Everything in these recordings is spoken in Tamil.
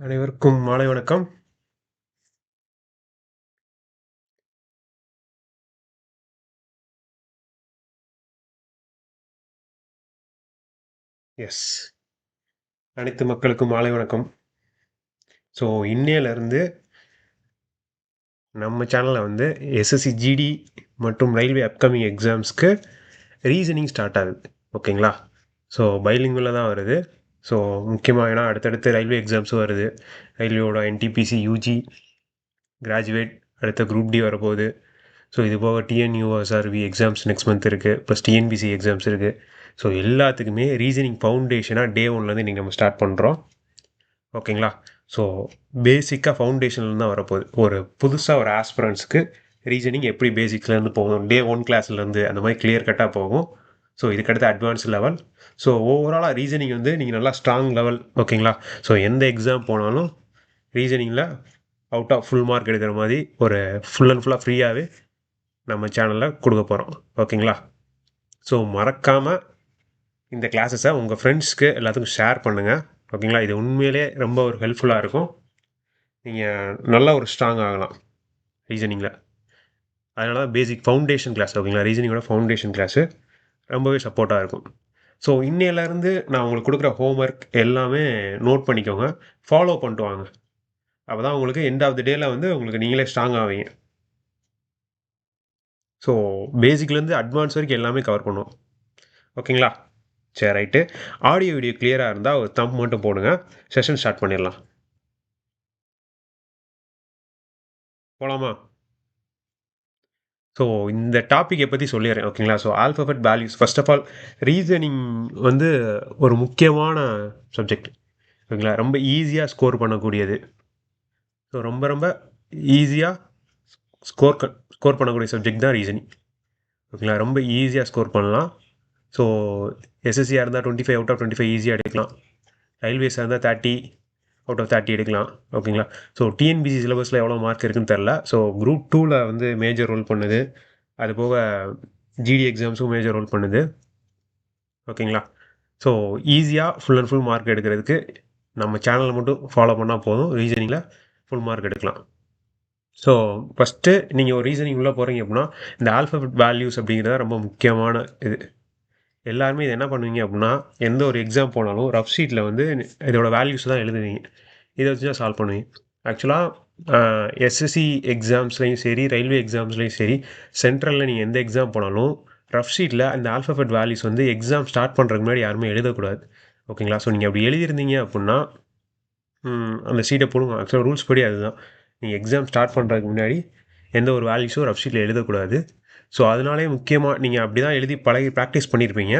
அனைவருக்கும் மாலை வணக்கம். எஸ். அனைத்து மக்களுக்கும் மாலை வணக்கம். ஸோ இன்னையிலேருந்து நம்ம சேனலில் வந்து எஸ்எஸ்சி ஜிடி மற்றும் ரயில்வே அப்கமிங் எக்ஸாம்ஸ்க்கு ரீசனிங் ஸ்டார்ட் ஆகுது. ஓகேங்களா? ஸோ பைலிங்குவல்ல தான் வருது. ஸோ முக்கியமாக ஏன்னா அடுத்தடுத்து ரயில்வே எக்ஸாம்ஸும் வருது. ரயில்வேயோட என்டிபிசி, யூஜி, கிராஜுவேட் அடுத்த குரூப் டி வரப்போகுது. ஸோ இது போக டிஎன்யூஎஸ்ஆர்வி எக்ஸாம்ஸ் நெக்ஸ்ட் மந்த் இருக்குது. ப்ளஸ் டிஎன்பிசி எக்ஸாம்ஸ் இருக்குது. ஸோ எல்லாத்துக்குமே ரீசனிங் ஃபவுண்டேஷனாக டே ஒன்லேருந்து இன்றைக்கி நம்ம ஸ்டார்ட் பண்ணுறோம். ஓகேங்களா? ஸோ பேசிக்காக ஃபவுண்டேஷன்லேருந்து தான் வரப்போகுது. ஒரு புதுசாக ஒரு ஆஸ்பிரண்ட்ஸ்க்கு ரீசனிங் எப்படி பேசிக்ஸ்லேருந்து போகும் டே ஒன் கிளாஸ்லேருந்து அந்த மாதிரி கிளியர் கட்டாக போகும். ஸோ இதுக்கடுத்து அட்வான்ஸ் லெவல். ஸோ ஓவராலாக ரீசனிங் வந்து நீங்கள் நல்லா ஸ்ட்ராங் லெவல் ஓகேங்களா? ஸோ எந்த எக்ஸாம் போனாலும் ரீசனிங்கில் அவுட் ஆஃப் ஃபுல் மார்க் எடுக்கிற மாதிரி ஒரு ஃபுல் அண்ட் ஃபுல்லாக ஃப்ரீயாகவே நம்ம சேனலில் கொடுக்க போகிறோம். ஓகேங்களா? ஸோ மறக்காமல் இந்த கிளாஸஸை உங்கள் ஃப்ரெண்ட்ஸ்க்கு எல்லாத்துக்கும் ஷேர் பண்ணுங்கள். ஓகேங்களா? இது உண்மையிலே ரொம்ப ஒரு ஹெல்ப்ஃபுல்லாக இருக்கும். நீங்கள் நல்லா ஒரு ஸ்ட்ராங் ஆகலாம் ரீசனிங்கில். அதனால தான் பேசிக் ஃபவுண்டேஷன் கிளாஸ் ஓகேங்களா? ரீசனிங்கோட ஃபவுண்டேஷன் கிளாஸு ரொம்பவே சப்போர்ட்டாக இருக்கும். ஸோ இன்னையிலேருந்து நான் உங்களுக்கு கொடுக்குற ஹோம்ஒர்க் எல்லாமே நோட் பண்ணிக்கோங்க. ஃபாலோ பண்ணிட்டு வாங்க. அப்போ தான் உங்களுக்கு எண்ட் ஆஃப் த டேல வந்து உங்களுக்கு நீங்களே ஸ்ட்ராங் ஆவீங்க. ஸோ பேசிக்லேருந்து அட்வான்ஸ் வரைக்கும் எல்லாமே கவர் பண்ணுவோம். ஓகேங்களா? சரி ரைட்டு. ஆடியோ, வீடியோ கிளியராக இருந்தால் ஒரு தம்ப் மட்டும் போடுங்க. செஷன் ஸ்டார்ட் பண்ணிடலாம். போகலாமா ஸோ இந்த டாப்பிக்கை பற்றி சொல்லிடுறேன். ஓகேங்களா? So alphabet values first of all reasoning வந்து ஒரு முக்கியமான சப்ஜெக்ட். ஓகேங்களா? ரொம்ப ஈஸியாக ஸ்கோர் பண்ணக்கூடியது. ஸோ ரொம்ப ரொம்ப ஈஸியாக ஸ்கோர் க ஸ்கோர் பண்ணக்கூடிய சப்ஜெக்ட் தான் ரீசனிங். ஓகேங்களா? ரொம்ப ஈஸியாக ஸ்கோர் பண்ணலாம். ஸோ எஸ்எஸ்சியாக இருந்தால் 25 அவுட் ஆஃப் 25 ஈஸியாக எடுக்கலாம். ரயில்வேஸாக இருந்தால் 30 அவுட் ஆஃப் 30 எடுக்கலாம். ஓகேங்களா? ஸோ டிஎன்பிசி சிலபஸில் எவ்வளோ மார்க் இருக்குன்னு தெரில. ஸோ குரூப் டூவில் வந்து மேஜர் ரோல் பண்ணுது. அது போக ஜிடி எக்ஸாம்ஸும் மேஜர் ரோல் பண்ணுது. ஓகேங்களா? ஸோ ஈஸியாக ஃபுல் அண்ட் ஃபுல் மார்க் எடுக்கிறதுக்கு நம்ம சேனலை மட்டும் ஃபாலோ பண்ணால் போதும். ரீசனிங்கில் ஃபுல் மார்க் எடுக்கலாம். ஸோ ஃபஸ்ட்டு நீங்கள் ஒரு ரீசனிங் உள்ளே போகிறீங்க அப்படின்னா இந்த ஆல்ஃபபெட் வேல்யூஸ் அப்படிங்கிறது ரொம்ப முக்கியமான இது. எல்லாருமே இதை என்ன பண்ணுவீங்க அப்படின்னா எந்த ஒரு எக்ஸாம் போனாலும் ரஃப் ஷீட்டில் வந்து இதோட வேல்யூஸ் தான் எழுதுவீங்க. இதை வச்சு தான் சால்வ் பண்ணுவீங்க. ஆக்சுவலாக எஸ்எஸ்சி எக்ஸாம்ஸ்லேயும் சரி ரயில்வே எக்ஸாம்ஸ்லேயும் சரி சென்ட்ரலில் நீங்கள் எந்த எக்ஸாம் போனாலும் ரஃப் ஷீட்டில் அந்த ஆல்ஃபபெட் வேல்யூஸ் வந்து எக்ஸாம் ஸ்டார்ட் பண்ணுறதுக்கு முன்னாடி யாருமே எழுதக்கூடாது. ஓகேங்களா? ஸோ நீங்கள் அப்படி எழுதியிருந்தீங்க அப்படின்னா அந்த சீட்டை போடுங்க. ஆக்சுவலாக ரூல்ஸ் படி அதுதான். நீங்கள் எக்ஸாம் ஸ்டார்ட் பண்ணுறதுக்கு முன்னாடி எந்த ஒரு வேல்யூஸும் ரஃப் ஷீட்டில் எழுதக்கூடாது. ஸோ அதனாலே முக்கியமாக நீங்கள் அப்படி தான் எழுதி பழகி ப்ராக்டிஸ் பண்ணியிருப்பீங்க.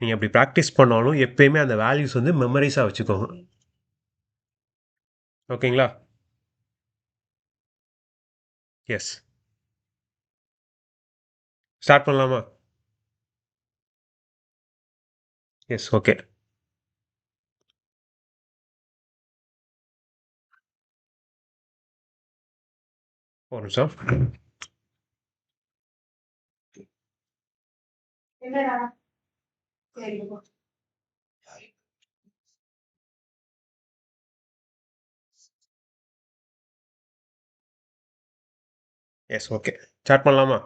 நீங்கள் அப்படி ப்ராக்டிஸ் பண்ணாலும் எப்பயுமே அந்த வேல்யூஸ் வந்து மெமரிஸாக வச்சுக்கோங்க. ஓகேங்களா? எஸ். ஸ்டார்ட் பண்ணலாமா? எஸ். ஓகே. ஒரு நிமிஷம். என்னடா? சரி எஸ். ஓகே. ஸ்டார்ட் பண்ணலாமா?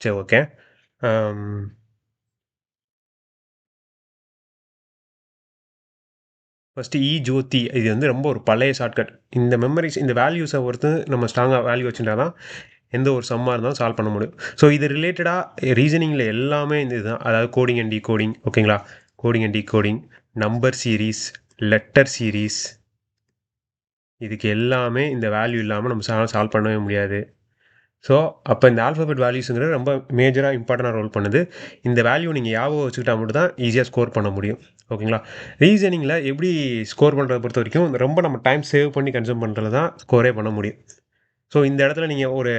சரி ஓகே. ஃபஸ்ட்டு இ ஜோதி இது வந்து ரொம்ப ஒரு பழைய ஷார்ட்கட். இந்த மெமரிஸ் இந்த வேல்யூஸை பொறுத்து நம்ம ஸ்ட்ராங்காக வேல்யூ வச்சுட்டா தான் எந்த ஒரு சம்மாக இருந்தாலும் சால்வ் பண்ண முடியும். ஸோ இது ரிலேட்டடாக ரீசனிங்கில் எல்லாமே இந்த இதுதான். அதாவது கோடிங் அண்ட் டீகோடிங் ஓகேங்களா? Coding and decoding, number series, letter series இதுக்கு எல்லாமே இந்த வேல்யூ இல்லாமல் நம்ம சா சால்வ் பண்ணவே முடியாது. ஸோ அப்போ இந்த ஆல்ஃபபெட் வேல்யூஸுங்கிறது ரொம்ப மேஜராக இம்பார்ட்டண்டாக ரோல் பண்ணுது. இந்த வேல்யூ நீங்கள் ஞாபகம் வச்சுக்கிட்டா மட்டும் தான் ஈஸியாக ஸ்கோர் பண்ண முடியும். ஓகேங்களா? ரீசனிங்கில் எப்படி ஸ்கோர் பண்ணுறத பொறுத்த வரைக்கும் ரொம்ப நம்ம டைம் சேவ் பண்ணி கன்சியூம் பண்ணுறது தான் ஸ்கோரே பண்ண முடியும். ஸோ இந்த இடத்துல நீங்கள் ஒரு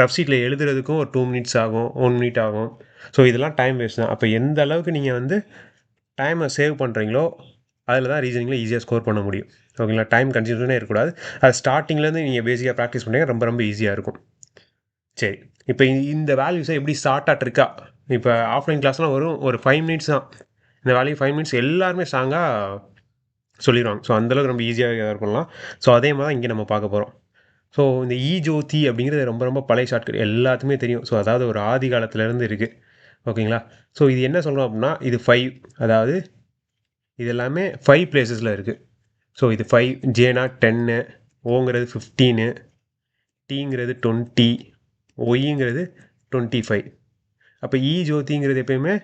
ரஃப் ஷீட்டில் எழுதுறதுக்கும் ஒரு டூ மினிட்ஸ் ஆகும். ஒன் மினிட் ஆகும். ஸோ இதெல்லாம் டைம் வேஸ்ட் தான். அப்போ எந்த அளவுக்கு நீங்கள் வந்து டைமை சேவ் பண்ணுறீங்களோ அதில் தான் ரீசனிங்கில் ஈஸியாக ஸ்கோர் பண்ண முடியும். ஓகேங்களா? டைம் கன்சியூஷனே இருக்கக்கூடாது. அது ஸ்டார்டிங்லேருந்து நீங்கள் பேசிக்காக ப்ராக்டிஸ் பண்ணுறீங்க ரொம்ப ரொம்ப ஈஸியாக இருக்கும். சரி. இப்போ இந்த வேல்யூஸை எப்படி ஸ்டார்ட் ட்ரிக்கா இப்போ ஆஃப்லைன் கிளாஸ்லாம் வரும் ஒரு ஃபைவ் மினிட்ஸ் தான். இந்த வேல்யூ ஃபைவ் மினிட்ஸ் எல்லாருமே ஸ்ட்ராங்காக சொல்லிடுவாங்க ஸோ அந்தளவுக்கு ரொம்ப ஈஸியாக பண்ணலாம் ஸோ அதே மாதிரி தான் இங்கே நம்ம பார்க்க போகிறோம் ஸோ இந்த இ ஜோதி அப்படிங்கிறது ரொம்ப ரொம்ப பழைய ஷார்ட்கட் எல்லாத்துக்குமே தெரியும். ஸோ அதாவது ஒரு ஆதி காலத்துலேருந்து இருக்குது ஓகேங்களா? ஸோ இது என்ன சொல்கிறோம் அப்படின்னா இது ஃபைவ் அதாவது இது எல்லாமே ஃபைவ் பிளேசஸில் இருக்குது ஸோ இது ஃபைவ் ஜேனா டென்னு ஓங்கிறது ஃபிஃப்டீனு டீங்கிறது டுவெண்ட்டி ஒய்ங்கிறது டுவெண்ட்டி ஃபைவ் அப்போ இ ஜோதிங்கிறது எப்பயுமே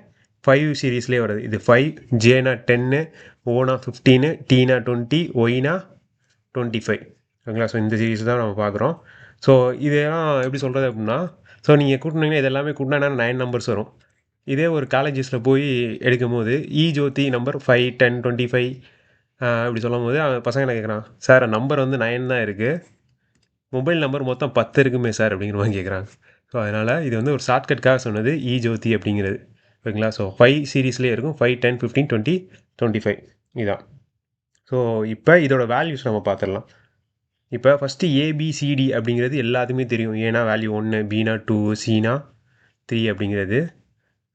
ஃபைவ் சீரீஸ்லேயே வருது. இது ஃபைவ் ஜேனா டென்னு ஓனா ஃபிஃப்டீனு டீனா டுவெண்ட்டி ஒய்னா டுவெண்ட்டி ஃபைவ் ஓகேங்களா? ஸோ இந்த சீரீஸ் தான் நம்ம பார்க்குறோம். ஸோ இதெல்லாம் எப்படி சொல்கிறது அப்படின்னா ஸோ நீங்கள் கூட்டினீங்கன்னா இது எல்லாமே கூட்டினா நைன் நம்பர்ஸ் வரும். இதே ஒரு காலேஜஸில் போய் எடுக்கும் போது E e, Jothi number five ten twenty five இப்படி சொல்லும் போது அவன் பசங்க என்ன கேட்குறான் சார் நம்பர் வந்து நைன் தான் இருக்குது மொபைல் நம்பர் மொத்தம் பத்து இருக்குமே சார் அப்படிங்கிற மாதிரி கேட்குறாங்க. ஸோ அதனால் இது வந்து ஒரு ஷார்ட்கட்காக சொன்னது e, இ ஜோதி அப்படிங்கிறது. ஓகேங்களா? ஸோ ஃபைவ் சீரீஸ்லேயே இருக்கும். Five ten fifteen twenty twenty five இதான். ஸோ இப்போ இதோட வேல்யூஸ் நம்ம பார்த்துடலாம். இப்போ ஃபஸ்ட்டு ஏபிசிடி அப்படிங்கிறது எல்லாத்துக்குமே தெரியும். ஏன்னா வேல்யூ ஒன்று பீனா டூ சீனா த்ரீ அப்படிங்கிறது.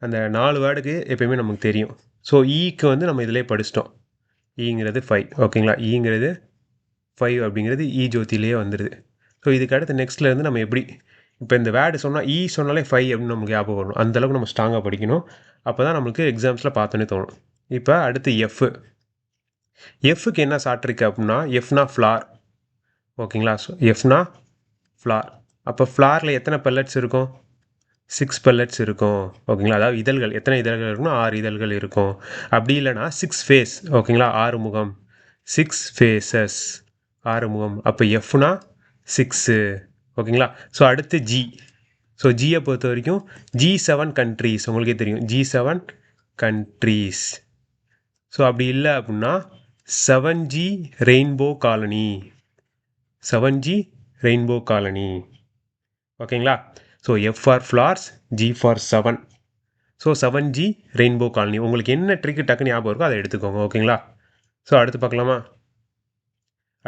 அந்த நாலு வேர்டுக்கு எப்பயுமே நமக்கு தெரியும். ஸோ ஈக்கு e வந்து நம்ம இதிலே படிச்சிட்டோம். E ஈங்கிறது ஃபைவ் ஓகேங்களா ஈங்கிறது e ஃபைவ் அப்படிங்கிறது இ ஜோதியிலேயே வந்துடுது ஸோ இதுக்கு அடுத்து நெக்ஸ்ட்லேருந்து நம்ம எப்படி இப்போ இந்த வேர்டு சொன்னால் ஈ சொன்னாலே ஃபைவ் அப்படின்னு நமக்கு ஞாபகம் வரும் அந்தளவுக்கு நம்ம ஸ்ட்ராங்காக படிக்கணும். அப்போ தான் நம்மளுக்கு எக்ஸாம்ஸில் பார்த்தோன்னே தோணும். இப்போ அடுத்து எஃப் எஃப்க்கு என்ன சாட்டிருக்கு இருக்குது அப்படின்னா எஃப்னா ஃப்ளார் ஓகேங்களா? ஸோ எஃப்னா ஃப்ளார் அப்போ ஃப்ளாரில் எத்தனை பெல்லட்ஸ் இருக்கும்? சிக்ஸ் பெல்லட்ஸ் இருக்கும். ஓகேங்களா? அதாவது இதழ்கள். எத்தனை இதழ்கள் இருக்குன்னா ஆறு இதழ்கள் இருக்கும். அப்படி இல்லைனா சிக்ஸ் ஃபேஸ் ஓகேங்களா? ஆறு முகம். சிக்ஸ் ஃபேஸஸ் ஆறு முகம். அப்போ எஃப்னா சிக்ஸு ஓகேங்களா? ஸோ அடுத்து ஜி ஸோ ஜியை பொறுத்த வரைக்கும் ஜி செவன் கண்ட்ரீஸ் உங்களுக்கே தெரியும். ஜி செவன் கண்ட்ரீஸ் ஸோ அப்படி இல்லை அப்படின்னா seven G rainbow colony seven G rainbow colony. ஓகேங்களா? So F for flowers G for seven so seven G rainbow colony. உங்களுக்கு என்ன ட்ரிக்கு டக்குன்னு ஞாபகம் இருக்கோ அதை எடுத்துக்கோங்க. ஓகேங்களா? ஸோ அடுத்து பார்க்கலாமா?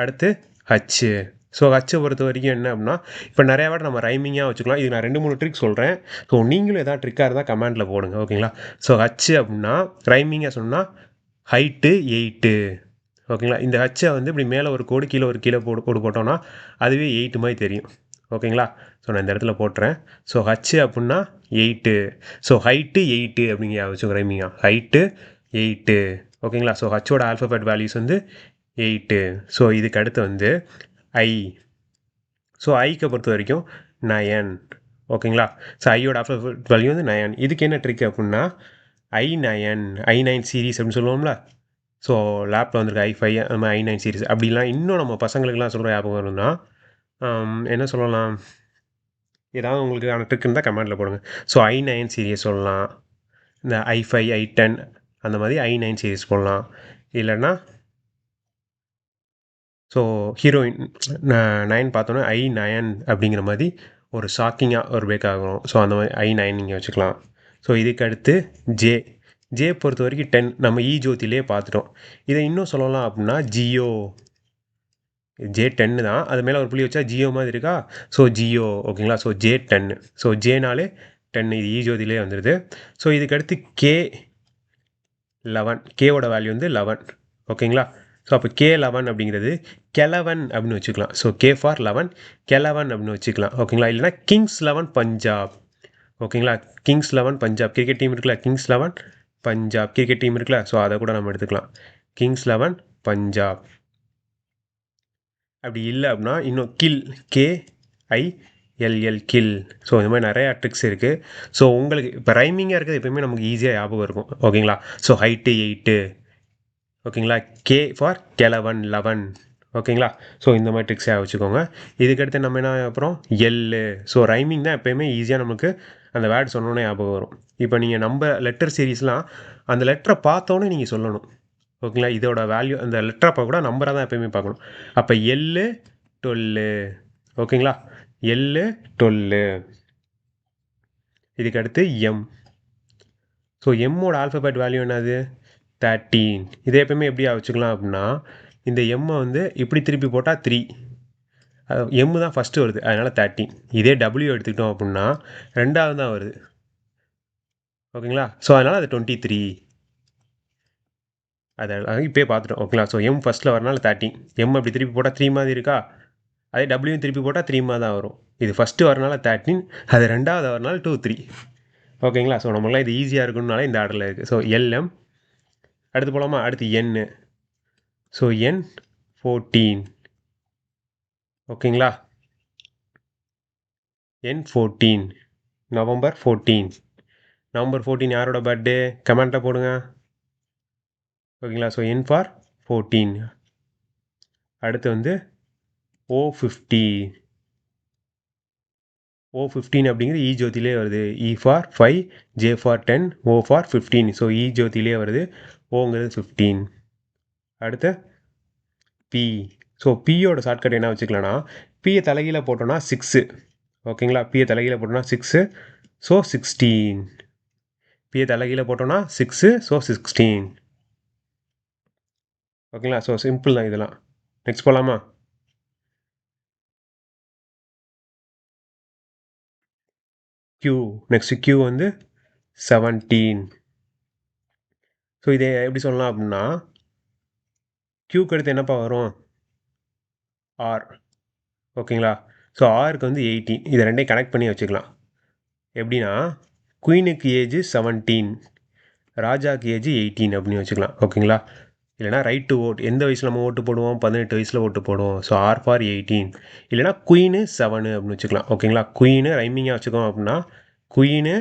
அடுத்து ஹச்சு ஸோ ஹச்சை பொறுத்த வரைக்கும் என்ன அப்படின்னா இப்போ நிறையா வாட்டி நம்ம ரைமிங்காக வச்சுக்கலாம். இது நான் ரெண்டு மூணு ட்ரிக் சொல்கிறேன் ஸோ நீங்களும் எதாவது ட்ரிக்காக இருந்தால் கமெண்டில் போடுங்க. ஓகேங்களா? ஸோ ஹச்சு அப்படின்னா ரைமிங்காக சொன்னால் ஹைட்டு எயிட்டு ஓகேங்களா? இந்த ஹச்சை வந்து இப்படி மேலே ஒரு கோடு கீழே ஒரு கீழே போடு கோடு போட்டோன்னா அதுவே எயிட்டு மாதிரி தெரியும். ஓகேங்களா? ஸோ நான் இந்த இடத்துல போட்டுறேன். ஸோ ஹச்சு அப்படின்னா எயிட்டு ஸோ ஹைட்டு எயிட்டு அப்படிங்க வச்சுக்கோ ரைமிங்கா. ஹைட்டு எயிட்டு ஓகேங்களா? ஸோ ஹச்சோட ஆல்ஃபபெட் வேல்யூஸ் வந்து எயிட்டு ஸோ இதுக்கு அடுத்து வந்து ஐ ஸோ ஐக்கு பொறுத்த வரைக்கும் நயன் ஓகேங்களா? ஸோ ஐயோட ஆல்ஃபபெட் வேல்யூ வந்து நயன் இதுக்கு என்ன ட்ரிக் அப்படின்னா I nine I nine series அப்படின்னு சொல்லுவோம்ல ஸோ லேப்பில் வந்திருக்கு ஐ ஃபைவ் அந்த மாதிரி ஐ நைன் சீரிஸ் அப்படிலாம் இன்னும் நம்ம பசங்களுக்குலாம் சொல்கிற ஞாபகம் வரும்னா என்ன சொல்லலாம்? ஏதாவது உங்களுக்கு ட்ரிக் இருந்தால் கமெண்ட்டில் போடுங்க. ஸோ ஐ நைன் சீரியஸ் சொல்லலாம். இந்த ஐ ஃபைவ் ஐ டென் அந்த மாதிரி ஐ நைன் சீரிஸ் போடலாம். இல்லைன்னா ஸோ ஹீரோயின் நைன் பார்த்தோன்னா ஐ நயன் அப்படிங்கிற மாதிரி ஒரு ஷாக்கிங்காக ஒரு பேக் ஆகும். ஸோ அந்த மாதிரி ஐ நைன் நீங்கள் வச்சுக்கலாம். ஸோ இதுக்கு அடுத்து ஜே ஜே பொறுத்த வரைக்கும் டென் நம்ம e இ ஜோதிலே பார்த்துட்டோம். இதை இன்னும் சொல்லலாம் அப்படின்னா ஜியோ ஜே டென்னு தான். அது மேலே ஒரு புள்ளி வச்சா ஜியோ மாதிரி இருக்கா? ஸோ ஜியோ ஓகேங்களா ஸோ ஜே டென்னு ஸோ ஜேனாலே டென் இது e இ வந்துடுது ஸோ இதுக்கடுத்து கே லெவன் கேவோட வேல்யூ வந்து லெவன் ஓகேங்களா ஸோ அப்போ கே லெவன் அப்படிங்கிறது கெலவன் அப்படின்னு வச்சுக்கலாம். ஸோ கே ஃபார் லெவன் கெலவன் அப்படின்னு வச்சுக்கலாம். ஓகேங்களா இல்லைனா கிங்ஸ் லெவன் பஞ்சாப் ஓகேங்களா Kings Eleven Punjab cricket team இருக்குல்ல Kings Eleven Punjab cricket team இருக்குல்ல ஸோ அதை கூட நம்ம எடுத்துக்கலாம். Kings Eleven Punjab. அப்படி இல்லை அப்படின்னா இன்னும் kill K I L L kill so இந்த மாதிரி நிறையா ட்ரிக்ஸ் இருக்குது ஸோ உங்களுக்கு இப்போ ரைமிங்காக இருக்கிறது எப்பயுமே நமக்கு ஈஸியாக ஞாபகம் இருக்கும். ஓகேங்களா ஸோ ஹைட்டு எயிட்டு ஓகேங்களா கே ஃபார் கெலவன் லெவன் ஓகேங்களா? ஸோ இந்த மாதிரி ட்ரிக்ஸாக வச்சுக்கோங்க. இதுக்கடுத்து நம்ம என்ன அப்புறம் எல்லு ஸோ ரைமிங் தான் எப்போயுமே ஈஸியாக நமக்கு அந்த வேர்டு சொன்னோன்னே ஞாபகம் வரும். இப்போ நீங்கள் நம்ம லெட்டர் சீரீஸ்லாம் அந்த லெட்டரை பார்த்தோன்னே நீங்கள் சொல்லணும். ஓகேங்களா? இதோட வேல்யூ அந்த லெட்டரை பார்க்க கூட நம்பராக தான் எப்போயுமே பார்க்கணும். அப்போ எல்லு டொல்லு ஓகேங்களா? எல்லு டொல்லு இதுக்கு அடுத்து எம் ஸோ எம்மோட ஆல்ஃபபெட் வேல்யூ என்னது? தேர்ட்டீன் இதை எப்பயுமே எப்படி வச்சுக்கலாம் அப்படின்னா இந்த எம்மை வந்து இப்படி திருப்பி போட்டால் த்ரீ எம்மு தான் ஃபஸ்ட்டு வருது. அதனால் தேர்ட்டின் இதே டபிள்யூ எடுத்துக்கிட்டோம் அப்படின்னா ரெண்டாவது தான் வருது. ஓகேங்களா? ஸோ அதனால் அது டுவெண்ட்டி த்ரீ அதை இப்போயே பார்த்துட்டோம் ஓகேங்களா? ஸோ எம் ஃபஸ்ட்டில் வரனால தேர்ட்டின் எம் அப்படி திருப்பி போட்டால் த்ரீ மாதிரி இருக்கா? அதே டபிள்யூ திருப்பி போட்டால் த்ரீ மாதிரி தான் வரும். இது ஃபஸ்ட்டு வரனால தேர்ட்டின் அது ரெண்டாவது வரனால டூ த்ரீ ஓகேங்களா? ஸோ நம்மளாம் இது ஈஸியாக இருக்கணும்னால இந்த ஆர்டரில் இருக்குது ஸோ எல்எம் அடுத்து போகலாமா அடுத்து என்னு ஸோ என் ஃபோர்டீன் ஓகேங்களா N fourteen November fourteen November fourteen யாரோட பர்த்டே கமெண்ட்டில் போடுங்க. ஓகேங்களா ஸோ என் ஃபார் ஃபோர்டீன் அடுத்து வந்து ஓ ஃபிஃப்டி ஓ ஃபிஃப்டீன் அப்படிங்கிறது e இ ஜோதிலே வருது. E for five J for ten O for fifteen so E ஜோதிலே வருது. ஓங்கிறது ஃபிஃப்டீன் அடுத்து பி ஸோ பியோட ஷார்ட்கட் என்ன வச்சுக்கலாம்னா பியை தலைகீழ போட்டோன்னா சிக்ஸு ஓகேங்களா? பியை தலைகீழ போட்டோன்னா சிக்ஸு ஸோ சிக்ஸ்டீன் பியை தலைகீழ போட்டோன்னா சிக்ஸு ஸோ சிக்ஸ்டீன் ஓகேங்களா? ஸோ சிம்பிள் தான் இதெல்லாம். நெக்ஸ்ட் போகலாமா க்யூ நெக்ஸ்ட் க்யூ வந்து செவன்டீன் ஸோ இதை எப்படி சொல்லலாம் அப்படின்னா க்யூக்கு அடுத்து என்னப்பா வரும்? ஆர் ஓகேங்களா? ஸோ ஆருக்கு வந்து எயிட்டீன் இதை ரெண்டையும் கனெக்ட் பண்ணி வச்சுக்கலாம். எப்படின்னா குயினுக்கு ஏஜ் செவன்டீன் ராஜாக்கு ஏஜ் எயிட்டீன் அப்படின்னு வச்சுக்கலாம். ஓகேங்களா? இல்லைனா ரைட் டு ஓட் எந்த வயசில் நம்ம ஓட்டு போடுவோம்? பதினெட்டு வயசில் ஓட்டு போடுவோம். ஸோ ஆர் ஃபார் எயிட்டீன் இல்லைனா குயினு செவனு அப்படின்னு வச்சுக்கலாம். ஓகேங்களா? குயினு ரைமிங்காக வச்சுக்கோம் அப்படின்னா குயினு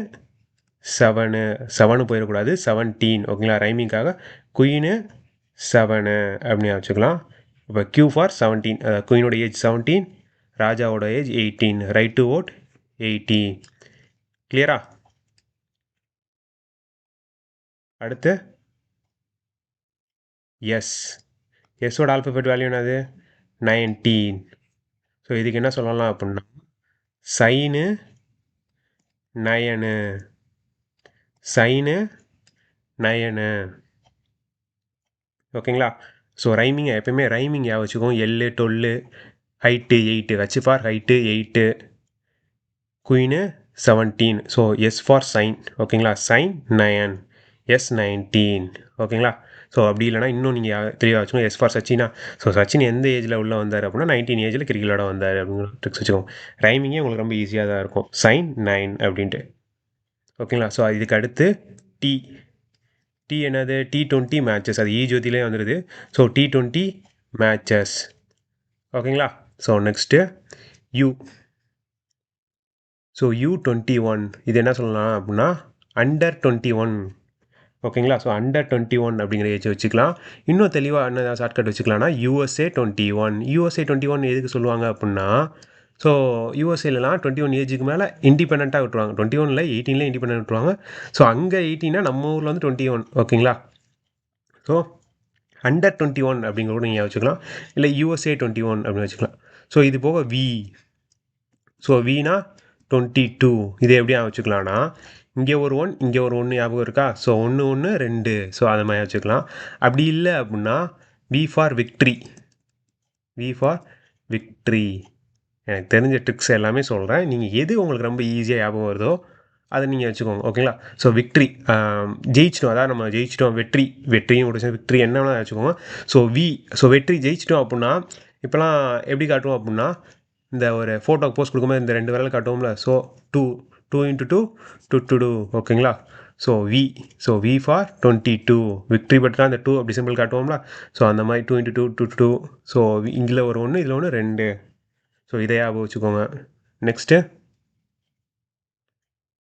செவனு செவனு போயிடக்கூடாது. செவன்டீன் ஓகேங்களா? ரைமிங்காக குயினு செவனு அப்படின்னு வச்சுக்கலாம். இப்போ கியூ ஃபார் செவன்டீன் குயினோட ஏஜ் செவன்டீன் ராஜாவோட age eighteen right to vote eighty கிளியரா அடுத்து? எஸ் எஸ்ஸோட ஆல்ஃபபெட் வேல்யூ என்னது? நைன்டீன் ஸோ இதுக்கு என்ன சொல்லலாம் அப்படின்னா சைனு நயனு சைனு நயனு ஓகேங்களா? ஸோ ரைமிங்கை எப்பயுமே ரைமிங் ஞாபகம் வச்சுக்கோங்க L டொல்லு height eight H for height eight queen seventeen so S for sign ஓகேங்களா? சைன் நயன் எஸ் நைன்டீன் ஓகேங்களா? ஸோ அப்படி இல்லைனா இன்னும் நீங்கள் தெளிவாக வச்சுக்கோங்க எஸ் ஃபார் சச்சினா. ஸோ சச்சின் எந்த ஏஜில் உள்ளே வந்தார் அப்படின்னா நைன்டீன் ஏஜில் கிரிக்கெட் வந்தார் அப்படிங்கிற ட்ரிக்ஸ் வச்சுக்கோங்க. ரைமிங்கே உங்களுக்கு ரொம்ப ஈஸியாக தான் இருக்கும். சைன் நைன் அப்படின்ட்டு. ஓகேங்களா? ஸோ இதுக்கு அடுத்து டி டி என்னது? டி டுவெண்ட்டி மேட்சஸ் அது இ ஜோதிலே வந்துடுது ஸோ டி டுவெண்ட்டி மேட்சஸ் ஓகேங்களா? So next U so U twenty one இது என்ன சொல்லலாம் அப்படின்னா அண்டர் டுவெண்ட்டி ஒன் ஓகேங்களா? ஸோ அண்டர் டுவெண்ட்டி ஒன் அப்படிங்கிற ஏஜ் வச்சுக்கலாம். இன்னும் தெளிவாக என்ன shortcut வச்சுக்கலாம்னா USA twenty one USA twenty one எதுக்கு சொல்லுவாங்க அப்படின்னா ஸோ யூஎஸ்ஏலலாம் டுவெண்ட்டி ஒன் ஏஜுக்கு மேலே இண்டிபெண்ட்டாக விட்டுருவாங்க. டுவெண்ட்டி ஒனில் எயிட்டீனில் இண்டிபெண்ட் விட்டுருவாங்க. ஸோ அங்கே எயிட்டீனா நம்ம ஊரில் வந்து டுவெண்ட்டி ஒன் ஓகேங்களா ஸோ அண்டர் டுவெண்ட்டி ஒன் அப்படிங்கிற கூட நீங்கள் வச்சுக்கலாம். இல்லை யூஎஸ்ஏ டுவெண்ட்டி ஒன் அப்படின்னு வச்சுக்கலாம். ஸோ இது போக வி ஸோ வினா டுவெண்ட்டி டூ இதை எப்படி வச்சுக்கலாம்னா இங்கே ஒரு ஒன் இங்கே ஒரு ஒன்று ஞாபகம் இருக்கா? ஸோ ஒன்று ஒன்று ரெண்டு. ஸோ அதை மாதிரி வச்சுக்கலாம். அப்படி இல்லை அப்படின்னா V for victory V for victory எனக்கு தெரிஞ்ச ட்ரிக்ஸ் எல்லாமே சொல்கிறேன் நீங்கள் எது உங்களுக்கு ரொம்ப ஈஸியாக ஞாபகம் வருதோ அதை நீங்கள் வச்சுக்கோங்க. ஓகேங்களா ஸோ விக்ட்ரி ஜெயிச்சிட்டோம். அதாவது நம்ம ஜெயிச்சிட்டோம். வெற்றி வெற்றியும் கூட விக்ட்ரி என்ன வேணால் வச்சுக்கோங்க. ஸோ வி ஸோ வெற்றி ஜெயிச்சிட்டோம் அப்படின்னா இப்போலாம் எப்படி காட்டுவோம் அப்படின்னா இந்த ஒரு ஃபோட்டோக்கு போஸ்ட் கொடுக்கும்போது இந்த ரெண்டு விரல் காட்டுவோம்ல. So two two into two two two two ஓகேங்களா so V so V for twenty two victory பட்டினா அந்த டூ அப்படி சிம்பிள் காட்டுவோம்ல. ஸோ அந்த மாதிரி two into two two two so இங்கில் ஒரு ஒன்று இதில் ஒன்று ரெண்டு. ஸோ இதை ஞாபகம் வச்சுக்கோங்க நெக்ஸ்ட்டு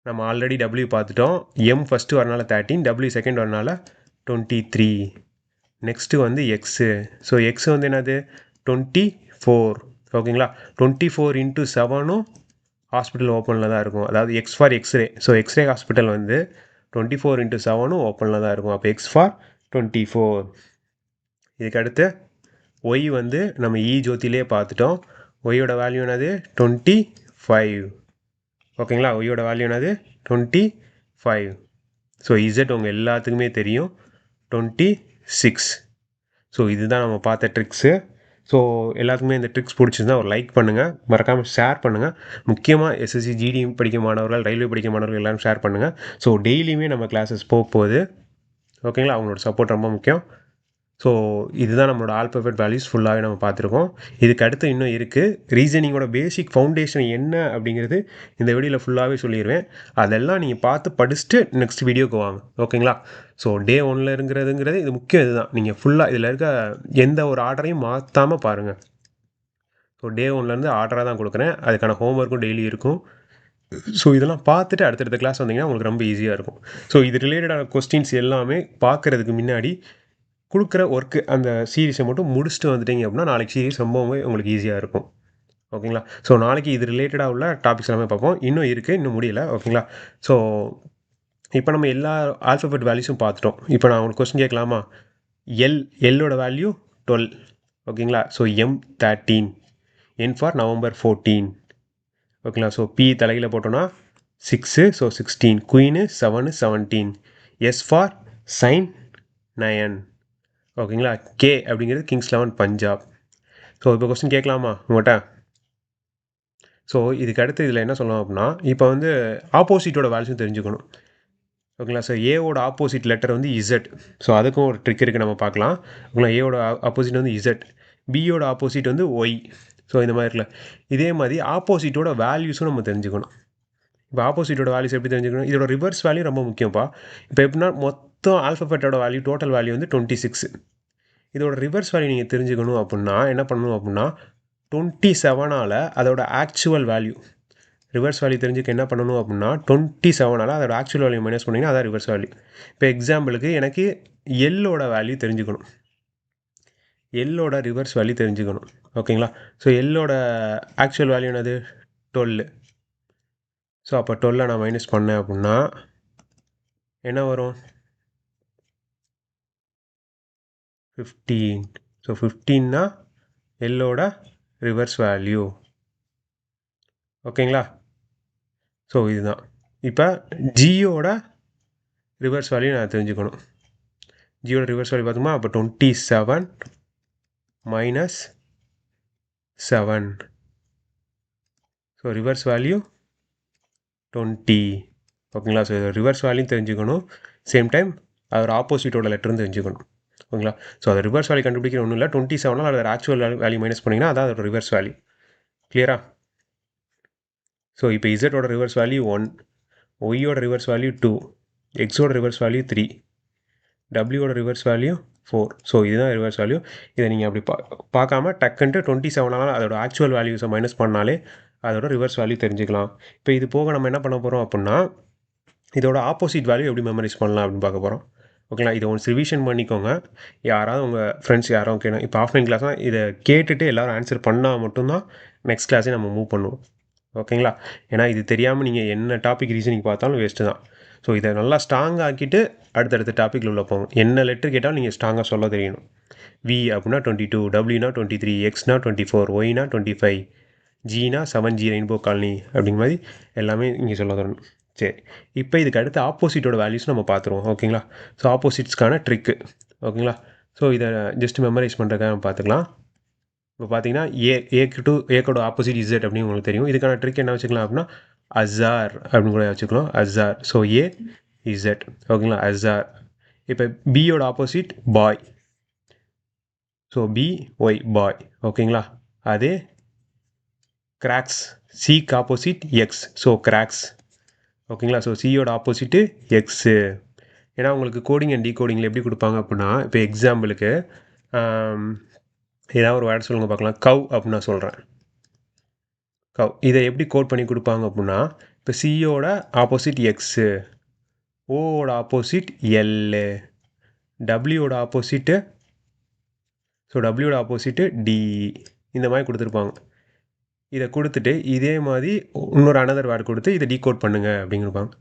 நம்ம ஆல்ரெடி டபிள்யூ பார்த்துட்டோம். எம் ஃபஸ்ட்டு வரனால தேர்ட்டீன் டபிள்யூ செகண்ட் வரனால டுவெண்ட்டி த்ரீ நெக்ஸ்ட்டு வந்து எக்ஸு ஸோ எக்ஸ் வந்து என்னது? டுவெண்ட்டி ஃபோர் ஓகேங்களா டுவெண்ட்டி ஃபோர் இன்ட்டு செவனும் ஹாஸ்பிட்டல் ஓப்பனில் தான் இருக்கும். அதாவது X for X-ray so X-ray hospital வந்து டுவெண்ட்டி ஃபோர் இன்ட்டு செவனும் ஓப்பனில் தான் இருக்கும். அப்போ எக்ஸ் ஃபார் டுவெண்ட்டி ஃபோர் இதுக்கு அடுத்து ஒய் வந்து நம்ம இ ஜோதிலே பார்த்துட்டோம். ஒய்யோட வேல்யூ என்னது? டுவெண்ட்டி ஃபைவ் ஓகேங்களா ஒய்யோட வேல்யூ என்னது? டுவெண்ட்டி ஃபைவ் ஸோ இசட் உங்கள் எல்லாத்துக்குமே தெரியும். டுவெண்ட்டி சிக்ஸ் ஸோ இதுதான் நம்ம பார்த்த ட்ரிக்ஸு ஸோ எல்லாத்துக்குமே இந்த ட்ரிக்ஸ் பிடிச்சிருந்தா ஒரு லைக் பண்ணுங்கள் மறக்காமல் ஷேர் பண்ணுங்கள் முக்கியமாக எஸ்எஸ்சி ஜிடி படிக்க மாணவர்கள் ரயில்வே படிக்க மாணவர்கள் எல்லாரும் ஷேர் பண்ணுங்கள் ஸோ டெய்லியுமே நம்ம கிளாஸஸ் போக போகுது. ஓகேங்களா? அவங்களோட சப்போர்ட் ரொம்ப முக்கியம். ஸோ இதுதான் நம்மளோட ஆல்பபெட் வேல்யூஸ் ஃபுல்லாகவே நம்ம பார்த்துருக்கோம். இதுக்கு அடுத்து இன்னும் இருக்குது ரீசனிங்கோட பேசிக் ஃபவுண்டேஷன் என்ன அப்படிங்கிறது இந்த வீடியோவில் ஃபுல்லாகவே சொல்லிடுவேன் அதெல்லாம் நீங்கள் பார்த்து படிச்சுட்டு நெக்ஸ்ட் வீடியோக்கு வாங்க. ஓகேங்களா ஸோ டே ஒன்ல இருக்கிறதுங்கிறது இது முக்கியம் இதுதான். நீங்கள் ஃபுல்லாக இதில் இருக்க எந்த ஒரு ஆர்டரையும் மாற்றாமல் பாருங்கள் ஸோ டே ஒன்லேருந்து ஆர்டராக தான் கொடுக்குறேன். அதுக்கான ஹோம்ஒர்க்கும் டெய்லி இருக்கும். ஸோ இதெல்லாம் பார்த்துட்டு அடுத்தடுத்த கிளாஸ் வந்தீங்கன்னா உங்களுக்கு ரொம்ப ஈஸியாக இருக்கும். ஸோ இது ரிலேட்டடான கொஸ்டின்ஸ் எல்லாமே பார்க்குறதுக்கு முன்னாடி கொடுக்குற ஒர்க்கு அந்த சீரீஸை மட்டும் முடிச்சுட்டு வந்துட்டீங்க அப்படின்னா நாளைக்கு சீரீஸ் ரொம்பவே உங்களுக்கு ஈஸியாக இருக்கும். ஓகேங்களா? ஸோ நாளைக்கு இது ரிலேட்டடாக உள்ள டாபிக்ஸ் எல்லாமே பார்ப்போம். இன்னும் இருக்குது இன்னும் முடியல. ஓகேங்களா? ஸோ இப்போ நம்ம எல்லா ஆல்ஃபபெட் வேல்யூஸும் பார்த்துட்டோம். இப்போ நான் உங்களுக்கு கொஸ்டின் கேட்கலாமா? எல் எல்லோட வேல்யூ டுவெல் ஓகேங்களா? So M thirteen N for November fourteen ஓகேங்களா? ஸோ பி தலையில் போட்டோன்னா six so sixteen queen seven seventeen S for sign nine ஓகேங்களா? கே அப்படிங்கிறது கிங்ஸ் லெவன் பஞ்சாப் ஸோ இப்போ கொஸ்டின் கேட்கலாமா உங்கள்கிட்ட ஸோ இதுக்கு அடுத்து இதில் என்ன சொல்லலாம் அப்படின்னா இப்போ வந்து ஆப்போசிட்டோட வேல்யூஸும் தெரிஞ்சுக்கணும். ஓகேங்களா? ஸோ ஏவோட ஆப்போசிட் லெட்டர் வந்து இசட் ஸோ அதுக்கும் ஒரு ட்ரிக் இருக்குது நம்ம பார்க்கலாம். ஓகேங்களா? ஏவோட ஆப்போசிட் வந்து இசட் பியோட ஆப்போசிட் வந்து ஒய் ஸோ இந்த மாதிரி இருக்குல்ல. இதே மாதிரி ஆப்போசிட்டோட வேல்யூஸும் நம்ம தெரிஞ்சுக்கணும். இப்போ ஆப்போசிட்டோட வேல்யூஸ் எப்படி தெரிஞ்சுக்கணும்? இதோட ரிவர்ஸ் வேல்யூ ரொம்ப முக்கியம்ப்பா இப்போ எப்படின்னா மொத்த மொத்தம் ஆல்ஃபபெட்டோட வேல்யூ டோட்டல் வேல்யூ வந்து டுவெண்ட்டி சிக்ஸ் இதோட ரிவர்ஸ் வேல்யூ நீங்கள் தெரிஞ்சுக்கணும் அப்படின்னா என்ன பண்ணணும் அப்படின்னா டுவெண்ட்டி செவனால் அதோட ஆக்சுவல் வேல்யூ ரிவர்ஸ் வேல்யூ தெரிஞ்சுக்க என்ன பண்ணணும் அப்படின்னா டுவெண்ட்டி செவனால் அதோட ஆக்சுவல் வேல்யூ மைனஸ் பண்ணிங்கன்னா அதான் ரிவர்ஸ் வேல்யூ இப்போ எக்ஸாம்பிளுக்கு எனக்கு எல்லோட வேல்யூ தெரிஞ்சுக்கணும். எல்லோட ரிவர்ஸ் வேல்யூ தெரிஞ்சுக்கணும். ஓகேங்களா ஸோ எல்லோட ஆக்சுவல் வேல்யூ என்னது? டுவெல்லு ஸோ அப்போ டுவெல்லை நான் மைனஸ் பண்ணேன் அப்படின்னா என்ன வரும்? ஃபிஃப்டீன் ஸோ ஃபிஃப்டீன்னா எல்லோட ரிவர்ஸ் வேல்யூ ஓகேங்களா ஸோ இதுதான். இப்போ ஜியோட ரிவர்ஸ் வேல்யூ நான் தெரிஞ்சுக்கணும். ஜியோட ரிவர்ஸ் வேல்யூ பார்த்தோமா அப்போ twenty seven minus seven so reverse value twenty ஓகேங்களா ஸோ ரிவர்ஸ் வேல்யூ தெரிஞ்சுக்கணும். சேம் டைம் அதோட ஆப்போசிட்டோட லெட்டரும் தெரிஞ்சுக்கணும். ஓகேங்களா? ஸோ அதை ரிவர்ஸ் வேல்யூ கண்டுபிடிக்கிற ஒன்றும் இல்லை. டுவெண்ட்டி செவனால் அதோட ஆக்சுவல் வேல்யூ மைனஸ் பண்ணிங்கன்னா அதான் அதோட ரிவர்ஸ் வேல்யூ கிளியரா ஸோ இப்போ இசட்டோட ரிவர்ஸ் வேல்யூ ஒன் ஒய்யோட ரிவர்ஸ் வேல்யூ டூ எக்ஸோட ரிவர்ஸ் வேல்யூ த்ரீ டபிள்யூட ரிவர்ஸ் வேல்யூ ஃபோர் ஸோ இதுதான் ரிவர்ஸ் வேல்யூ இதை நீங்கள் அப்படி பா பார்க்காம டக்குன்ட்டு டுவெண்ட்டி செவனால் அதோட ஆக்சுவல் வேல்யூஸை மைனஸ் பண்ணாலே அதோட ரிவர்ஸ் வேல்யூ தெரிஞ்சுக்கலாம். இப்போ இது போக நம்ம என்ன பண்ண போகிறோம் அப்படின்னா இதோட ஆப்போசிட் வேல்யூ எப்படி மெமரைஸ் பண்ணலாம் அப்படின்னு பார்க்க போகிறோம் ஓகேங்களா? இதை ஒன்று ரிவிஷன் பண்ணிக்கோங்க. யாராவது உங்கள் ஃப்ரெண்ட்ஸ் யாரும் கேட்கணும் இப்போ ஆஃப்லைன் கிளாஸ்னால் இதை கேட்டுட்டு எல்லோரும் ஆன்சர் பண்ணால் மட்டும்தான் நெக்ஸ்ட் கிளாஸே நம்ம மூவ் பண்ணுவோம். ஓகேங்களா? ஏன்னா இது தெரியாமல் நீங்கள் என்ன டாபிக் ரீசனிங் பார்த்தாலும் வேஸ்ட்டு தான். ஸோ இதை நல்லா ஸ்ட்ராங் ஆக்கிட்டு அடுத்தடுத்த டாப்பிக்கில் உள்ள போகணும். என்ன லெட்டர் கேட்டாலும் நீங்கள் ஸ்ட்ராங்காக சொல்ல தெரியணும். வி அப்படின்னா டுவெண்ட்டி டூ டபிள்யூனா டுவெண்ட்டி த்ரீ எக்ஸ்னா டுவெண்ட்டி ஃபோர் ஒய்னா டுவெண்ட்டி ஃபைவ் ஜீனா செவன் ஜி ரெயின்போ காலனி அப்படிங்கிற மாதிரி எல்லாமே இங்கே சொல்ல தரணும் சரி. இப்போ இதுக்கு அடுத்து ஆப்போசிட்டோட வேல்யூஸ் நம்ம பார்த்துருவோம் ஓகேங்களா ஸோ ஆப்போசிட்ஸ்க்கான ட்ரிக்கு ஓகேங்களா ஸோ இதை ஜஸ்ட் மெமரைஸ் பண்ணுறதுக்காக நம்ம பார்த்துக்கலாம் இப்போ பார்த்தீங்கன்னா ஏ ஏக்கு டு ஏக்கோட ஆப்போசிட் இசட் அப்படின்னு உங்களுக்கு தெரியும். இதுக்கான ட்ரிக் என்ன வச்சுக்கலாம் அப்படின்னா அசார் அப்படின்னு கூட வச்சுக்கலாம். அசார் ஸோ ஏ இசட் ஓகேங்களா அசார் இப்போ பியோட opposite boy so B Y boy ஓகேங்களா அதே கிராக்ஸ் சிக்கு ஆப்போசிட் எக்ஸ் ஸோ கிராக்ஸ் ஓகேங்களா? ஸோ சியோட ஆப்போசிட்டு எக்ஸு ஏன்னா உங்களுக்கு கோடிங் அண்ட் டிகோடிங்கில் எப்படி கொடுப்பாங்க அப்படின்னா இப்போ எக்ஸாம்பிளுக்கு ஏதாவது ஒரு வேர்ட் சொல்லுங்கள் பார்க்கலாம். கவ் அப்படின்னு நான் சொல்கிறேன் கவ் இதை எப்படி கோட் பண்ணி கொடுப்பாங்க அப்படின்னா இப்போ சியோட ஆப்போசிட் எக்ஸு ஓவோட ஆப்போசிட் எல்லு டபிள்யூட ஆப்போசிட்டு ஸோ டபிள்யூட ஆப்போசிட்டு டி இந்த மாதிரி கொடுத்துருப்பாங்க. இதை கொடுத்துட்டு இதே மாதிரி இன்னொரு அனதர் வேர்டு கொடுத்து இதை டீகோட் பண்ணுங்க அப்படிங்கிருப்பாங்க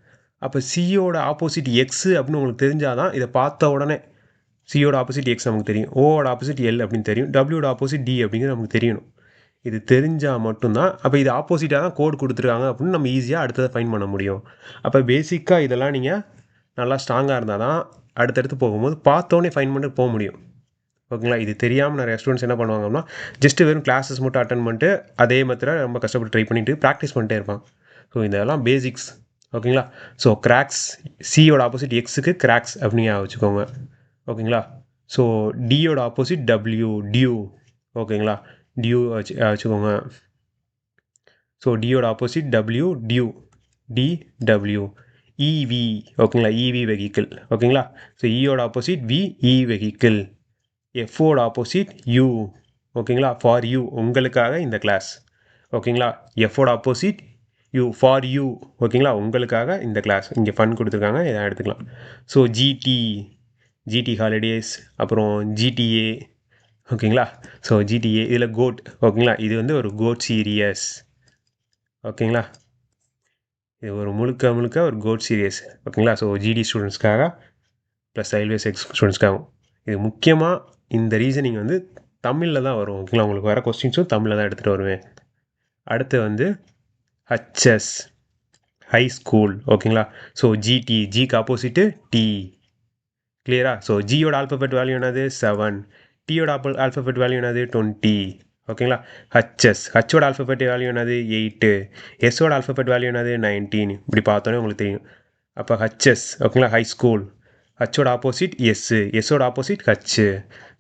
அப்போ சியோட ஆப்போசிட் எக்ஸு அப்படின்னு உங்களுக்கு தெரிஞ்சால் தான் இதை பார்த்த உடனே சியோட ஆப்போசிட் எக்ஸ் நமக்கு தெரியும். ஓவோட ஆப்போசிட் எல் அப்படின்னு தெரியும். டபிள்யூட ஆப்போசிட் டி அப்படிங்கிறது நமக்கு தெரியணும். இது தெரிஞ்சால் மட்டும்தான் அப்போ இது ஆப்போசிட்டாக தான் கோட் கொடுத்துருக்காங்க அப்படின்னு நம்ம ஈஸியாக அடுத்ததை ஃபைன் பண்ண முடியும். அப்போ பேசிக்காக இதெல்லாம் நீங்கள் நல்லா ஸ்ட்ராங்காக இருந்தால் தான் அடுத்தடுத்து போகும்போது பார்த்தோன்னே ஃபைன் பண்ணிட்டு போக முடியும். ஓகேங்களா? இது தெரியாமல் நிறைய ஸ்டூடெண்ட்ஸ் என்ன பண்ணுவாங்கன்னா ஜஸ்ட்டு வெறும் கிளாஸஸ் மட்டும் அட்டன் பண்ணிட்டு அதே மாதிரி ரொம்ப கஷ்டப்பட்டு ட்ரை பண்ணிட்டு ப்ராக்டிஸ் பண்ணிட்டே இருப்பான் ஸோ இதெல்லாம் பேசிக்ஸ் ஓகேங்களா? ஸோ கிராக்ஸ் சியோட ஆப்போசிட் எக்ஸுக்கு கிராக்ஸ் அப்படிங்க வச்சுக்கோங்க. ஓகேங்களா? ஸோ டியோட ஆப்போசிட் டபிள்யூ டியூ ஓகேங்களா? டியூ வச்சு வச்சுக்கோங்க. ஸோ டியோட opposite W due D W EV ஓகேங்களா? இவி வெஹிக்கிள் ஓகேங்களா? ஸோ இயோட ஆப்போசிட் வி இ வெஹிக்கிள் எஃப்ஓட ஆப்போசிட் யூ ஓகேங்களா ஃபார் யூ உங்களுக்காக இந்த கிளாஸ் ஓகேங்களா எஃப்ஓட ஆப்போசிட் யூ ஃபார் யூ ஓகேங்களா உங்களுக்காக இந்த கிளாஸ் இங்கே ஃபன் கொடுத்துருக்காங்க. இதை எடுத்துக்கலாம். ஸோ ஜிடி ஜிடி ஹாலிடேஸ் அப்புறம் ஜிடிஏ ஓகேங்களா ஸோ ஜிடிஏ இதில் கோட் ஓகேங்களா இது வந்து ஒரு கோட் சீரியஸ் ஓகேங்களா இது ஒரு முழுக்க முழுக்க ஒரு கோட் சீரியஸ் ஓகேங்களா ஸோ ஜிடி ஸ்டூடெண்ட்ஸ்க்காக ப்ளஸ் ரயில்வேஸ் எக்ஸ் ஸ்டூடெண்ட்ஸ்க்காகவும் இது முக்கியமாக இந்த ரீசனிங் வந்து தமிழில் தான் வரும் ஓகேங்களா உங்களுக்கு வர கொஸ்டின்ஸும் தமிழில் தான் எடுத்துகிட்டு வருவேன். அடுத்து வந்து ஹச்எஸ் ஹை ஸ்கூல் ஓகேங்களா ஸோ ஜிடி ஜிக்கு ஆப்போசிட்டு டி கிளியரா ஸோ ஜியோட ஆல்பபெட் வேல்யூ என்னது? செவன் டியோட ஆப்பல் ஆல்பபெட் வேல்யூ என்னது? டுவெண்ட்டி ஓகேங்களா ஹச்எஸ் ஹச்சோட ஆல்பபெட் வேல்யூ என்னது? எயிட்டு எஸ்ஸோட ஆல்பபெட் வேல்யூ என்னது? நைன்டீன் இப்படி பார்த்தோன்னே உங்களுக்கு தெரியும். அப்போ ஹச்எஸ் ஓகேங்களா ஹை ஸ்கூல் ஹச்சோட opposite S எஸ்ஸோட opposite H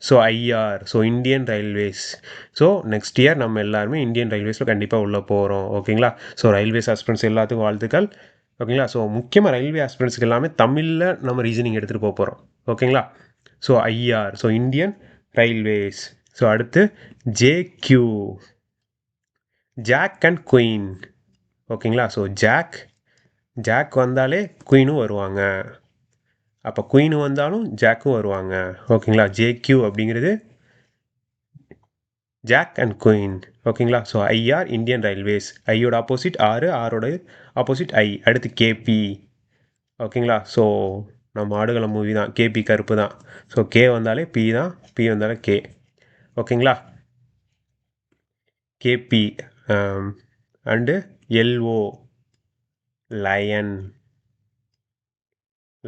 so IR so Indian railways so next year நம்ம எல்லாருமே இந்தியன் ரயில்வேஸில் கண்டிப்பாக உள்ளே போகிறோம் ஓகேங்களா ஸோ ரயில்வேஸ் ஆஸ்பிரன்ஸ் எல்லாத்துக்கும் வாழ்த்துக்கள். ஓகேங்களா ஸோ முக்கியமாக ரயில்வே ஆஸ்பிரன்ஸுக்கு எல்லாமே தமிழில் நம்ம ரீசனிங் எடுத்துகிட்டு போக போகிறோம் ஓகேங்களா so IR so Indian railways so அடுத்து ஜேக்யூ ஜாக் அண்ட் குயின் ஓகேங்களா ஸோ ஜாக் ஜாக் வந்தாலே குயினும் வருவாங்க. அப்போ குயின் வந்தாலும் ஜாக்கும் வருவாங்க. ஓகேங்களா ஜேக்யூ அப்படிங்கிறது ஜாக் அண்ட் குயின் ஓகேங்களா ஸோ ஐஆர் இந்தியன் ரயில்வேஸ் ஐயோட ஆப்போசிட் ஆறு ஆரோட ஆப்போசிட் ஐ அடுத்து கேபி ஓகேங்களா ஸோ நம்ம ஆடுகள மூவி தான். கேபி கருப்பு தான். ஸோ கே வந்தாலே பி தான். பி வந்தாலே கே ஓகேங்களா KP and LO lion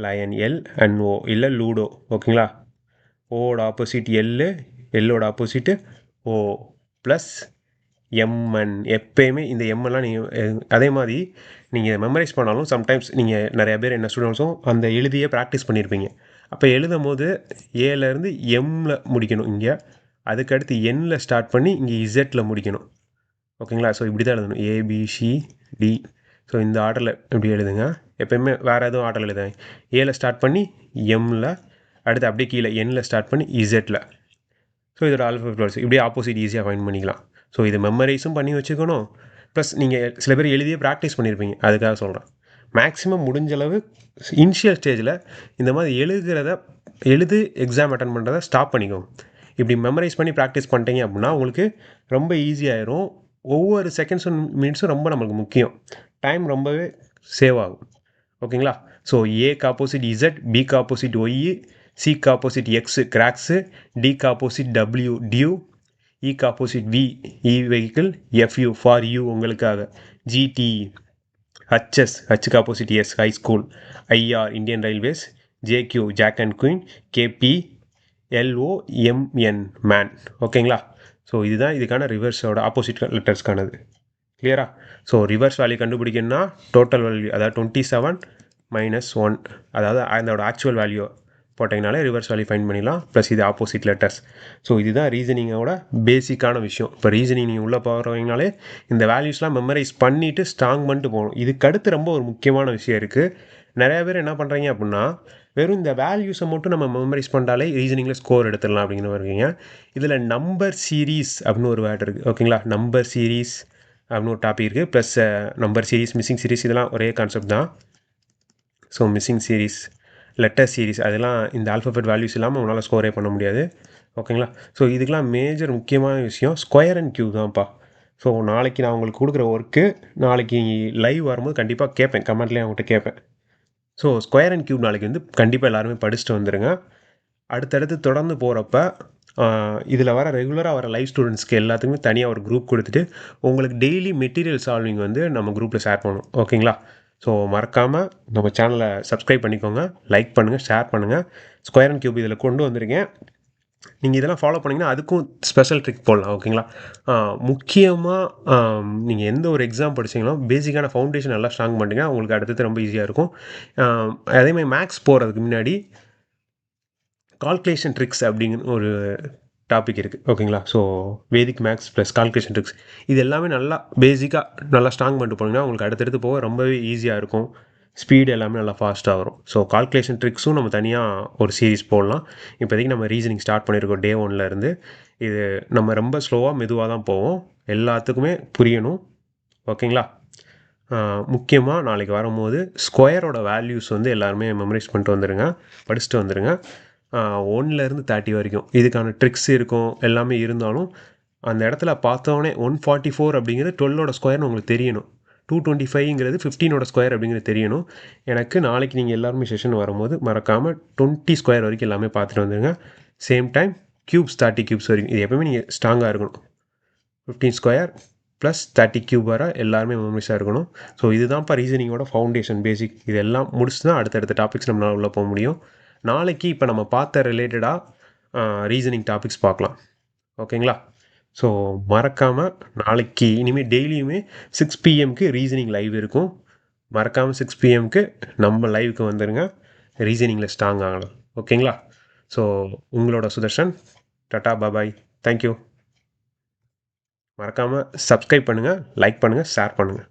lion L and O இல்லை லூடோ ஓகேங்களா ஓட ஆப்போசிட் எல்லு எல்லோட ஆப்போசிட்டு ஓ ப்ளஸ் எம்என் எப்பயுமே இந்த எம்எல்லாம் நீங்கள் அதே மாதிரி நீங்கள் மெமரைஸ் பண்ணாலும் சம்டைம்ஸ் நீங்கள் நிறைய பேர் என்ன ஸ்டூடெண்ட்ஸும் அந்த எழுதியே ப்ராக்டிஸ் பண்ணியிருப்பீங்க அப்போ எழுதும் போது ஏலேருந்து எம்மில் முடிக்கணும் இங்கே. அதுக்கடுத்து எண்ணில் ஸ்டார்ட் பண்ணி இங்கே இசட்டில் முடிக்கணும். ஓகேங்களா ஸோ இப்படி தான் எழுதணும் ஏபிசி டி ஸோ இந்த ஆர்டரில் இப்படி எழுதுங்க. எப்பயுமே வேறு எதுவும் ஆர்டரில் எழுதுவேன். ஏல ஸ்டார்ட் பண்ணி எம்மில் அடுத்து அப்படியே கீழே எண்ணில் ஸ்டார்ட் பண்ணி இசட்டில் ஸோ இதோட ஆல்ஃபபெட் வேர்ட்ஸ் இப்படியே ஆப்போசிட் ஈஸியாக ஃபைன் பண்ணிக்கலாம். ஸோ இது மெமரைஸும் பண்ணி வச்சுக்கணும். ப்ளஸ் நீங்கள் சில பேர் எழுதியே ப்ராக்டிஸ் பண்ணியிருப்பீங்க அதுக்காக சொல்கிறேன் மேக்ஸிமம் முடிஞ்ச அளவு இனிஷியல் ஸ்டேஜில் இந்த மாதிரி எழுதுகிறத எழுது எக்ஸாம் அட்டன் பண்ணுறத ஸ்டாப் பண்ணிக்கோங்க. இப்படி மெமரைஸ் பண்ணி ப்ராக்டிஸ் பண்ணிட்டீங்க அப்படின்னா உங்களுக்கு ரொம்ப ஈஸியாயிரும் ஒவ்வொரு செகண்ட்ஸும் மினிட்ஸும் ரொம்ப நம்மளுக்கு முக்கியம். டைம் ரொம்பவே சேவ் ஆகும். ஓகேங்களா? ஸோ ஏக்கு ஆப்போசிட் இசட் பிக்கு ஆப்போசிட் ஒய் சிக்கு ஆப்போசிட் எக்ஸு கிராக்ஸு டிக்கு ஆப்போசிட் டபிள்யூ டியூ இக்கு opposite V E vehicle F U for you உங்களுக்காக. G T H S ஹச்சுக்கு opposite S high school I R Indian Railways J Q jack and queen K P L O M N man ஓகேங்களா? ஸோ இதுதான் இதுக்கான ரிவர்ஸோட ஆப்போசிட் லெட்டர்ஸ்க்கானது கிளியரா ஸோ ரிவர்ஸ் வேல்யூ கண்டுபிடிக்கணும்னா டோட்டல் வேல்யூ அதாவது டுவெண்ட்டி செவன் மைனஸ் ஒன் அதாவது அதோட ஆக்சுவல் வேல்யூ போட்டிங்கனாலே ரிவர்ஸ் வேல்யூ ஃபைன் பண்ணிடலாம். ப்ளஸ் இது ஆப்போசிட் லெட்டர்ஸ் ஸோ இதுதான் ரீசனிங்கோட பேசிக்கான விஷயம். இப்போ ரீசனிங் நீங்கள் உள்ளே போகிறவங்கனாலே இந்த வேல்யூஸ்லாம் மெமரைஸ் பண்ணிவிட்டு ஸ்ட்ராங் பண்ணிட்டு போகணும். இதுக்கு அடுத்து ரொம்ப ஒரு முக்கியமான விஷயம் இருக்குது நிறையா பேர் என்ன பண்ணுறீங்க அப்படின்னா வெறும் இந்த வேல்யூஸை மட்டும் நம்ம மெமரைஸ் பண்ணிட்டாலே ரீசனிங்கில் ஸ்கோர் எடுத்துடலாம் அப்படிங்கிற இருக்கீங்க. இதில் நம்பர் சீரீஸ் அப்படின்னு ஒரு வேர்ட் இருக்குது ஓகேங்களா நம்பர் சீரீஸ் அப்படின்னு ஒரு டாபிக் இருக்குது plus number series missing series இதெல்லாம் ஒரே கான்செப்ட் தான். So missing series letter series அதெல்லாம் இந்த ஆல்ஃபபெட் வேல்யூஸ் இல்லாமல் உங்களால் ஸ்கோரே பண்ண முடியாது. ஓகேங்களா ஸோ இதுக்கெலாம் மேஜர் முக்கியமான விஷயம் ஸ்கொயர் அண்ட் கியூ தான்ப்பா. ஸோ நாளைக்கு நான் உங்களுக்கு கொடுக்குற ஒர்க்கு நாளைக்கு லைவ் வரும்போது கண்டிப்பாக கேட்பேன். கமெண்ட்லேயே அவங்ககிட்ட கேட்பேன். ஸோ ஸ்கொயர் அண்ட் கியூப் நாளைக்கு வந்து கண்டிப்பாக எல்லாருமே படிச்சுட்டு வந்துடுங்க அடுத்தடுத்து தொடர்ந்து போகிறப்ப இதில் வர ரெகுலராக வர லைவ் ஸ்டூடெண்ட்ஸ்க்கு எல்லாத்துக்குமே தனியாக ஒரு குரூப் கொடுத்துட்டு உங்களுக்கு டெய்லி மெட்டீரியல் சால்விங் வந்து நம்ம குரூப்பில் ஷேர் பண்ணணும். ஓகேங்களா ஸோ மறக்காமல் நம்ம சேனலை சப்ஸ்கிரைப் பண்ணிக்கோங்க லைக் பண்ணுங்கள் ஷேர் பண்ணுங்கள் ஸ்கொயர் அண்ட் கியூப் இதில் கொண்டு வந்திருக்கேன். நீங்கள் இதெல்லாம் ஃபாலோ பண்ணிங்கன்னா அதுக்கும் ஸ்பெஷல் ட்ரிக் போடலாம். ஓகேங்களா முக்கியமாக நீங்கள் எந்த ஒரு எக்ஸாம் படிச்சீங்களோ பேசிக்கான ஃபவுண்டேஷன் நல்லா ஸ்ட்ராங் பண்ணிட்டீங்கன்னா உங்களுக்கு அடுத்தது ரொம்ப ஈஸியாக இருக்கும். அதேமாதிரி மேக்ஸ் போகிறதுக்கு முன்னாடி கால்குலேஷன் ட்ரிக்ஸ் அப்படிங்கிற ஒரு டாபிக் இருக்குது ஓகேங்களா so Vedic maths plus calculation tricks இது எல்லாமே நல்லா பேசிக்காக நல்லா ஸ்ட்ராங் பண்ணிட்டு போனீங்கன்னா உங்களுக்கு அடுத்தடுத்து போக ரொம்பவே ஈஸியாக இருக்கும். ஸ்பீடு எல்லாமே நல்லா ஃபாஸ்ட்டாக வரும். ஸோ கால்குலேஷன் ட்ரிக்ஸும் நம்ம தனியாக ஒரு சீரிஸ் போடலாம். இப்போதைக்கு நம்ம ரீசனிங் ஸ்டார்ட் பண்ணியிருக்கோம் டே ஒன்லேருந்து இது நம்ம ரொம்ப ஸ்லோவாக மெதுவாக தான் போவோம். எல்லாத்துக்குமே புரியணும். ஓகேங்களா முக்கியமாக நாளைக்கு வரும்போது ஸ்கொயரோட வேல்யூஸ் வந்து எல்லாருமே மெமரைஸ் பண்ணிட்டு வந்துடுங்க படிச்சுட்டு வந்துடுங்க ஒன்லேருந்து தேர்ட்டி வரைக்கும். இதுக்கான ட்ரிக்ஸ் இருக்கும் எல்லாமே இருந்தாலும் அந்த இடத்துல பார்த்தோன்னே ஒன் ஃபார்ட்டி ஃபோர் அப்படிங்கிறது டுவெல்லோட ஸ்கொயர்னு உங்களுக்கு தெரியணும். டூ டுவெண்ட்டி ஃபைவ்ங்கிறது ஃபிஃப்டீனோட ஸ்கொயர் அப்படிங்கிறது தெரியணும். எனக்கு நாளைக்கு நீங்கள் எல்லாருமே செஷன் வரும்போது மறக்காமல் டுவெண்ட்டி ஸ்கொயர் வரைக்கும் எல்லாமே பார்த்துட்டு வந்துடுங்க same time cubes thirty cubes வரைக்கும். இது எப்பவுமே நீங்கள் ஸ்ட்ராங்காக இருக்கணும். Fifteen square plus thirty cube வர எல்லாருமே மெமரிஸாக இருக்கணும். ஸோ இதுதான்ப்பா ரீசனிங்கோட ஃபவுண்டேஷன் பேசிக் இதெல்லாம் முடிச்சு தான் அடுத்தடுத்த டாபிக்ஸ் நம்மளால் உள்ளே போக முடியும். நாளைக்கு இப்போ நம்ம பார்த்த ரிலேட்டடாக ரீசனிங் டாபிக்ஸ் பார்க்கலாம். ஓகேங்களா? ஸோ மறக்காமல் நாளைக்கு இனிமேல் டெய்லியுமே சிக்ஸ் பிஎம்க்கு ரீசனிங் லைவ் இருக்கும். மறக்காமல் சிக்ஸ் பிஎம்க்கு நம்ம லைவுக்கு வந்துடுங்க ரீசனிங்கில் ஸ்ட்ராங் ஆகலாம் ஓகேங்களா? ஸோ உங்களோட Sudarshan tata bye bye thank you மறக்காமல் சப்ஸ்கிரைப் பண்ணுங்கள் லைக் பண்ணுங்கள் ஷேர் பண்ணுங்கள்